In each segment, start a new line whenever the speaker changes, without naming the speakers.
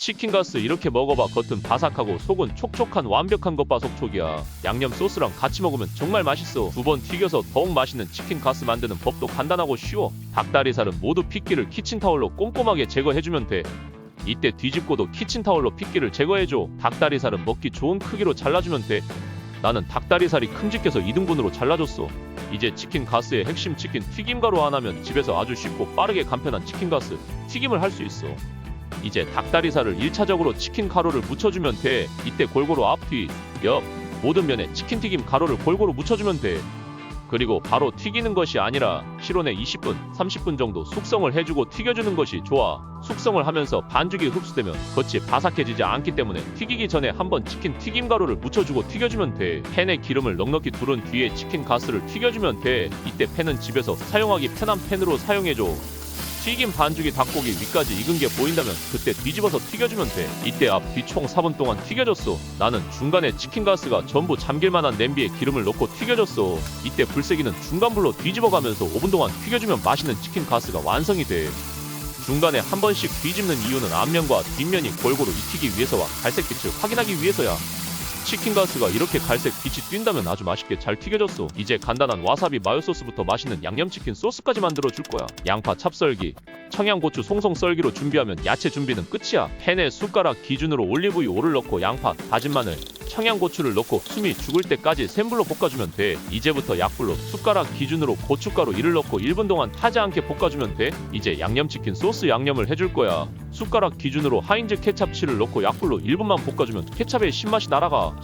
치킨가스 이렇게 먹어봐. 겉은 바삭하고 속은 촉촉한 완벽한 것봐 속촉이야. 양념 소스랑 같이 먹으면 정말 맛있어. 두 번 튀겨서 더욱 맛있는 치킨가스 만드는 법도 간단하고 쉬워. 닭다리살은 모두 핏기를 키친타올로 꼼꼼하게 제거해주면 돼. 이때 뒤집고도 키친타올로 핏기를 제거해줘. 닭다리살은 먹기 좋은 크기로 잘라주면 돼. 나는 닭다리살이 큼직해서 2등분으로 잘라줬어. 이제 치킨 가스의 핵심 치킨 튀김가루 하나면 집에서 아주 쉽고 빠르게 간편한 치킨 가스 튀김을 할 수 있어 이제 닭다리살을 1차적으로 치킨 가루를 묻혀주면 돼. 이때 골고루 앞, 뒤, 옆 모든 면에 치킨 튀김 가루를 골고루 묻혀주면 돼. 그리고 바로 튀기는 것이 아니라 실온에 20분, 30분 정도 숙성을 해주고 튀겨주는 것이 좋아. 숙성을 하면서 반죽이 흡수되면 겉이 바삭해지지 않기 때문에 튀기기 전에 한번 치킨 튀김 가루를 묻혀주고 튀겨주면 돼. 팬에 기름을 넉넉히 두른 뒤에 치킨 가스를 튀겨주면 돼. 이때 팬은 집에서 사용하기 편한 팬으로 사용해줘. 튀김 반죽이 닭고기 위까지 익은 게 보인다면 그때 뒤집어서 튀겨주면 돼. 이때 앞 뒤 총 4분 동안 튀겨줬어. 나는 중간에 치킨 가스가 전부 잠길 만한 냄비에 기름을 넣고 튀겨줬어. 이때 불세기는 중간 불로 뒤집어가면서 5분 동안 튀겨주면 맛있는 치킨 가스가 완성이 돼. 중간에 한 번씩 뒤집는 이유는 앞면과 뒷면이 골고루 익히기 위해서와 갈색빛을 확인하기 위해서야. 치킨 가스가 이렇게 갈색 빛이 뛴다면 아주 맛있게 잘 튀겨졌어. 이제 간단한 와사비 마요 소스부터 맛있는 양념치킨 소스까지 만들어 줄 거야. 양파 찹썰기, 청양고추 송송 썰기로 준비하면 야채 준비는 끝이야. 팬에 숟가락 기준으로 올리브유를 넣고 양파, 다진 마늘, 청양고추를 넣고 숨이 죽을 때까지 센 불로 볶아주면 돼. 이제부터 약불로 숟가락 기준으로 고춧가루 1을 넣고 1분 동안 타지 않게 볶아주면 돼. 이제 양념치킨 소스 양념을 해줄 거야. 숟가락 기준으로 하인즈 케찹 치를 넣고 약불로 1분만 볶아주면 케찹의 신맛이 날아가.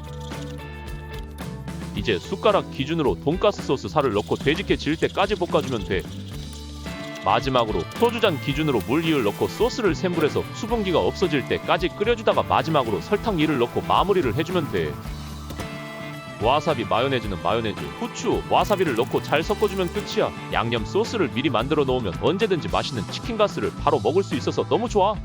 이제 숟가락 기준으로 돈가스 소스 살을 넣고 돼지게 질 때까지 볶아주면 돼. 마지막으로 소주잔 기준으로 물 2를 넣고 소스를 센 불에서 수분기가 없어질 때까지 끓여주다가 마지막으로 설탕 2를 넣고 마무리를 해주면 돼. 와사비 마요네즈는 마요네즈, 후추, 와사비를 넣고 잘 섞어주면 끝이야. 양념 소스를 미리 만들어 놓으면 언제든지 맛있는 치킨 가스를 바로 먹을 수 있어서 너무 좋아.